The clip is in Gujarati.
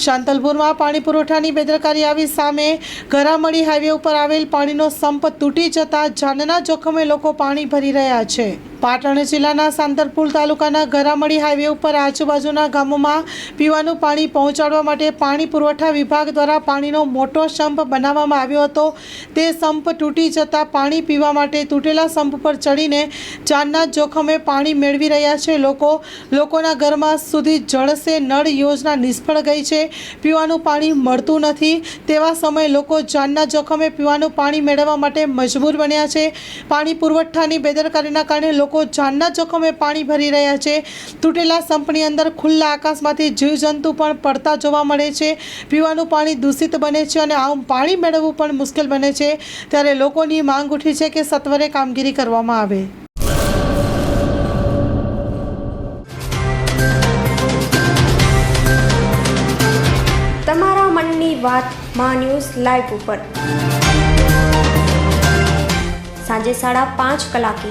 શાંતલપુરમાં પાણી પુરવઠાની બેદરકારી આવી સામે ઘરામડી હાઈવે ઉપર આવેલ પાણીનો સંપ તૂટી જતા જાનના જોખમે લોકો પાણી ભરી રહ્યા છે. પાટણ જિલ્લાના સાંતરપુર તાલુકાના ગરામડી હાઈવે ઉપર આજુબાજુના ગામોમાં પીવાનું પાણી પહોંચાડવા માટે પાણી પુરવઠા વિભાગ દ્વારા પાણીનો મોટો સંપ બનાવવામાં આવ્યો હતો. તે સંપ તૂટી જતાં પાણી પીવા માટે તૂટેલા સંપ પર ચડીને જાનના જોખમે પાણી મેળવી રહ્યા છે. લોકો, લોકોના ઘરમાં સુધી જળસે નળ યોજના નિષ્ફળ ગઈ છે. પીવાનું પાણી મળતું નથી. તેવા સમયે લોકો જાનના જોખમે પીવાનું પાણી મેળવવા માટે મજબૂર બન્યા છે. પાણી પુરવઠાની બેદરકારીના કારણે લોકો જાનના જોખમે પાણી ભરી રહ્યા છે. તૂટેલા સંપની અંદર ખુલ્લા આકાશમાંથી જીવજંતુ પણ પડતા જોવા મળે છે. પીવાનું પાણી દૂષિત બને છે અને આમ પાણી મેળવવું પણ મુશ્કેલ બને છે. ત્યારે લોકોની માંગ ઉઠી છે કે સત્વરે કામગીરી કરવામાં આવે. તમારા મનની વાત મા ન્યૂઝ લાઈવ ઉપર. સાંજે સાડા પાંચ કલાકે